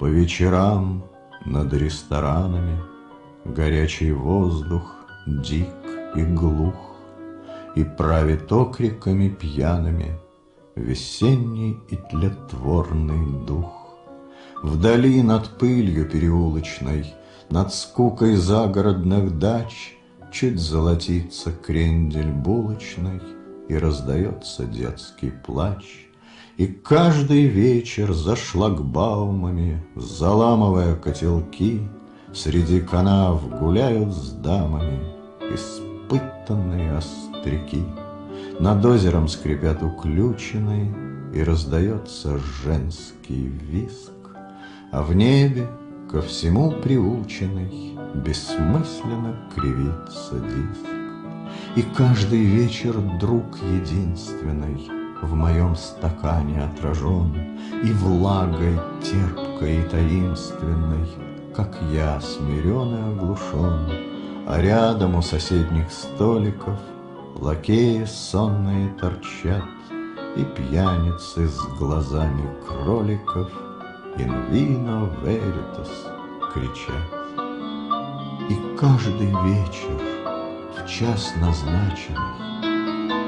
По вечерам над ресторанами Горячий воздух дик и глух, И правит окриками пьяными Весенний и тлетворный дух. Вдали над пылью переулочной, Над скукой загородных дач Чуть золотится крендель булочной И раздается детский плач. И каждый вечер за шлагбаумами, Заламывая котелки, Среди канав гуляют с дамами Испытанные остряки. Над озером скрипят уключенные, И раздается женский виск, А в небе ко всему приученный Бессмысленно кривится диск. И каждый вечер друг единственный В моем стакане отражен, И влагой терпкой и таинственной Как я смирен и оглушен, А рядом у соседних столиков Лакеи сонные торчат, И пьяницы с глазами кроликов In vino veritas кричат. И каждый вечер в час назначенный,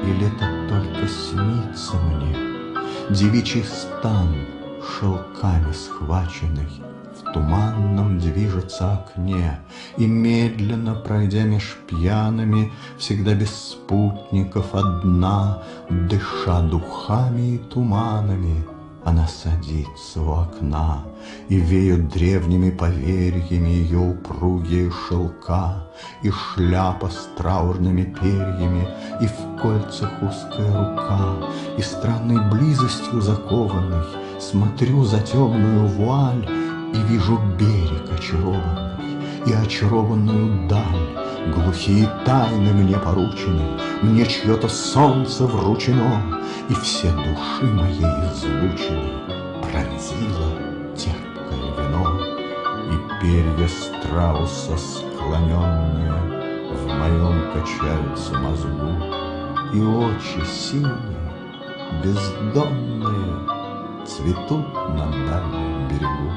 Или это только снится мне, Девичий стан шелками схваченный В туманном движется окне, И медленно, пройдя меж пьяными, Всегда без спутников одна, Дыша духами и туманами, Она садится у окна, И веют древними поверьями Ее упругие шелка, И шляпа с траурными перьями, И в кольцах узкая рука, И странной близостью закованный Смотрю за темную вуаль И вижу берег очарованный, И очарованную даль, Глухие тайны мне поручены, Мне чье-то солнце вручено, И все души моей излучены Пронзило терпкое вино, И перья страуса склоненные В моем качаются мозгу, И очи синие, бездонные Цветут на дальнем берегу.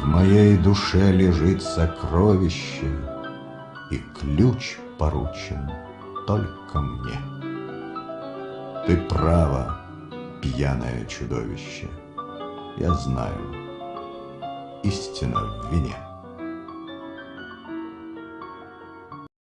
В моей душе лежит сокровище, И ключ поручен только мне. Ты право, пьяное чудовище, Я знаю, истина в вине.